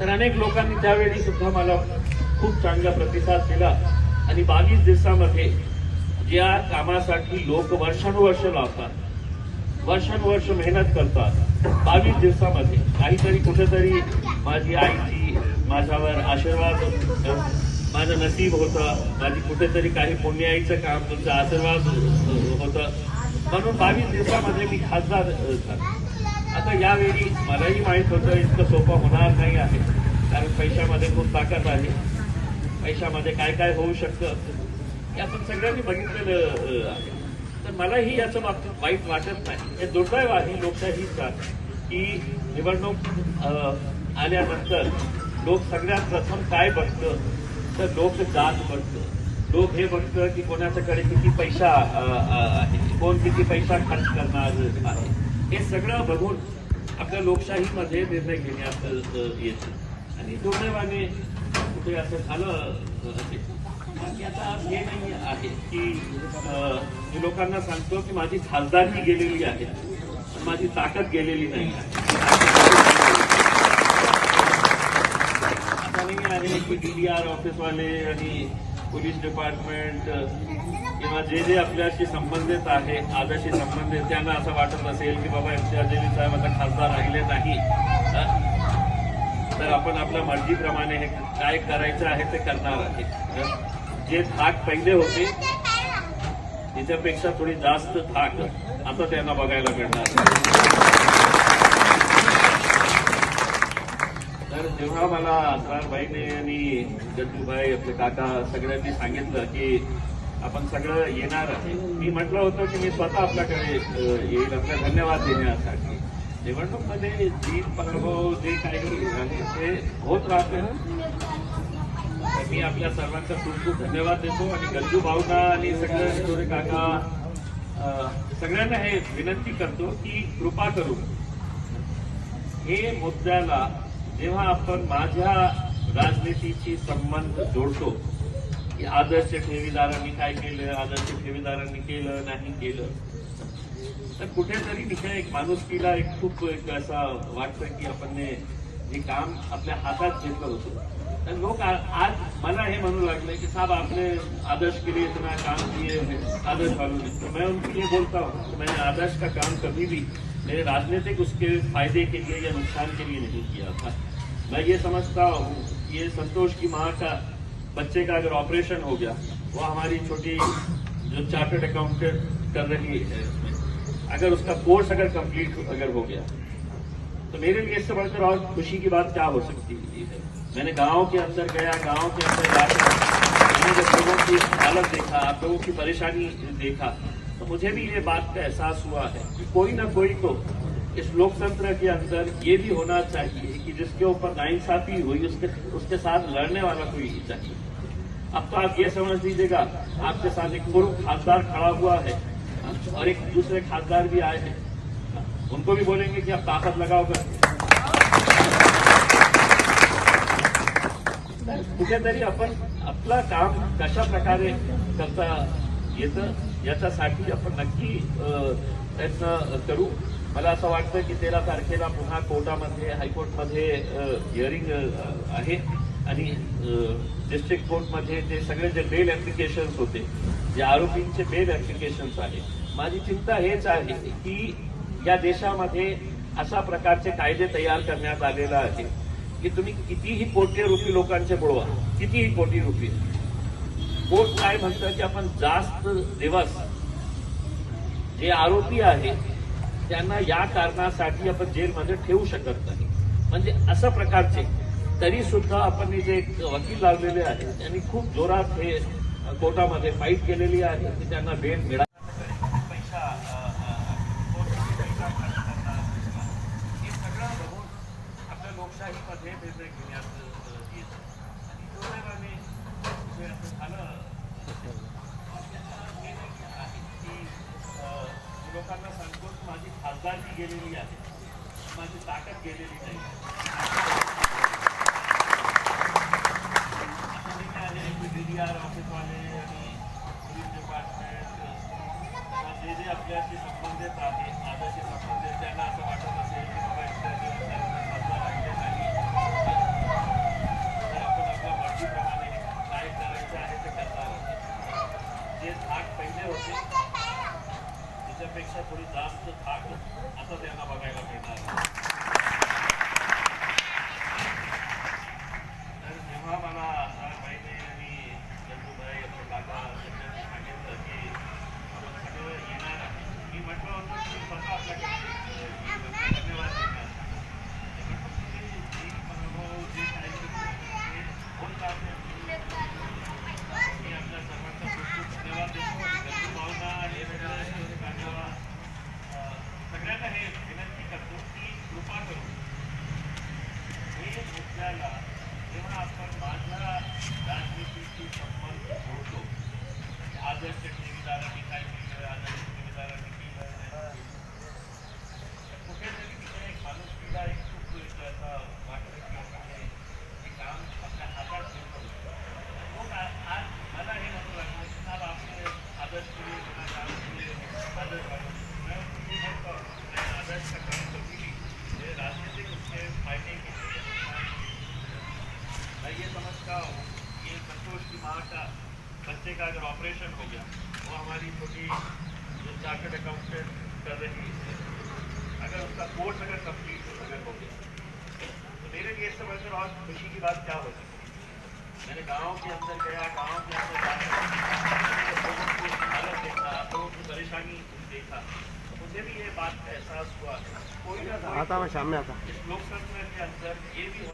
तर अनेक लोकांनी त्यावेळी सुद्धा मला खूप चांगला प्रतिसाद दिला. आणि बावीस दिवसामध्ये ज्या कामासाठी लोक वर्षानुवर्ष लावतात वर्षानुवर्ष मेहनत करतात बावीस दिवसामध्ये काहीतरी कुठेतरी माझी आईची माझ्यावर आशीर्वाद माझं नसीब होतं माझी कुठेतरी काही पुण्याईचं काम तुमचा आशीर्वाद होतं. म्हणून बावीस दिवसामध्ये मी खासदार झालो. आता यावेळी मलाही माहीत होतं इतकं सोपं होणार नाही आहे. कारण पैशामध्ये खूप ताकद आहे. पैशामध्ये काय काय होऊ शकतं? हे आपण सगळ्यांनी बघितलेलं आहे. तर मलाही याचं बाबतीत वाईट वाटत नाही. हे दुर्दैव आहे. लोकशाहीचा की निवडणूक आल्यानंतर लोक सगळ्यात प्रथम काय बघतं? तर लोक जात बघतं. लोक हे बघतं की कोणाच्याकडे किती पैसा आहे कोण किती पैसा खर्च करणार आहे. हे सगळं बघून आपल्या लोकशाहीमध्ये निर्णय घेणे अ, येतं. आणि दुर्दैवाने कुठे असं झालं आता हे नाही आहे की मी लोकांना सांगतो की माझी खासदारकी गेलेली आहे. पण माझी ताकद गेलेली नाही आहे. आता नाही आहे की आर ऑफिसवाले आणि पोलीस डिपार्टमेंट किंवा जे जे आपल्याशी संबंधित आहे आजाशी संबंधित त्यांना असं वाटत असेल की बाबा एम सी साहेब आता खासदार राहिले नाही. तर आपण आपल्या मर्जीप्रमाणे हे काय करायचं आहे ते करणार आहे. जे थाक पहिले होते त्याच्यापेक्षा थोडी जास्त थाक आता त्यांना बघायला मिळणार. तर जेव्हा मला असरारबाईने आणि गज्जूभाई आपले काका सगळ्यांनी सांगितलं की आपण सगळं येणार आहे मी म्हटलं होतं की मी स्वतः आपल्याकडे येईल. आपला धन्यवाद देण्यासाठी. निवडणूकमध्ये जी पराभव जे काही झाले ते होत राहते. तर मी आपल्या सर्वांचा खूप खूप धन्यवाद देतो आणि गज्जू भाऊना आणि सगळ्या काका सगळ्यांना हे विनंती करतो की कृपा करून हे मुद्द्याला जेव्हा आपण माझ्या राजनीतीशी संबंध जोडतो की आदर्श ठेवीदारांनी काय केलं आदर्श ठेवीदारांनी केलं नाही केलं तर कुठेतरी तिथे एक माणुसकीला एक खूप एक असा वाटतं की आपण हे हे काम आपल्या हातात घेतलं होतं. तर लोक आज मला हे म्हणू लागले की साहेब आपने आदर्श के लिए इतना काम किए आदर्श वालों ने तो मैं उनके लिए बोलता हूँ मैंने आदर्श का काम कभी भी मेरे राजनीतिक उसके फायदे के लिए या नुकसान के लिए नहीं किया था. मैं ये समझता हूँ ये संतोष की माँ का बच्चे का अगर ऑपरेशन हो गया वो हमारी छोटी जो चार्टर्ड अकाउंटेंट कर रही है, अगर उसका कोर्स अगर कंप्लीट अगर हो गया तो मेरे लिए इससे बढ़कर और खुशी की बात क्या हो सकती है? मैंने गाँव के अंदर गया, गाँव के अंदर जाकर मैंने जब लोगों की हालत देखा, आप लोगों की परेशानी देखा तो मुझे भी ये बात का एहसास हुआ है कि कोई ना कोई तो इस लोकतंत्र के अंदर ये भी होना चाहिए कि जिसके ऊपर नाइंसाफी हुई, उसके उसके साथ लड़ने वाला कोई चाहिए। अब तो आप ये समझ लीजिएगा, आपके साथ एक पूर्व खासदार खड़ा हुआ है और एक दूसरे खासदार भी आए हैं। उनको भी बोलेंगे कि आप ताकत लगाओ कर कुठेतरी आपण आपलं काम कशा प्रकारे करता येतं याच्यासाठी आपण नक्की प्रयत्न करू। मला असं वाटतं की तेरा तारखेला पुन्हा कोर्टामध्ये हायकोर्टमध्ये हिअरिंग आहे. आणि डिस्ट्रिक्ट कोर्टमध्ये ते सगळे जे बेल ऍप्लिकेशन्स होते जे आरोपींचे बेल ऍप्लिकेशन्स आहे माझी चिंता हेच आहे की या देशामध्ये अशा प्रकारचे कायदे तयार करण्यात आलेला आहे की तुम्ही कितीही कोटी रुपये लोकांचे बुडवा कितीही कोटी रुपये कोर्ट काय म्हणतं की आपण जास्त दिवस जे आरोपी आहे त्यांना या कारणासाठी आपण जेलमध्ये ठेवू शकत नाही. म्हणजे अशा प्रकारचे तरी सुद्धा आपण जे वकील लावलेले आहेत त्यांनी खूप जोरात हे कोर्टामध्ये फाईट केलेली आहे की त्यांना बेल मिळा गेलेली आहे. माझी ताकद गेलेली नाही. आता मी काय आहे ऑफिसवाले आणि पोलीस डिपार्टमेंट जे जे आपल्याशी संबंधित आहे बच्चे का अगर ऑपरेशन हो गया वो हमारी छोटी जो चार्टर्ड अकाउंटेंट कर रही है अगर उसका कोर्स अगर कंप्लीट अगर हो गया तो मेरे लिए बढ़कर और खुशी की बात क्या हो सकती है मैंने गाँव के अंदर गया गाँव के अंदर जाकर लोगों की हालत देखा लोगों की परेशानी देखा तो मुझे भी ये बात का एहसास हुआ। कोई ना आता मैं शाम में आता इस लोकतंत्र के अंदर ये भी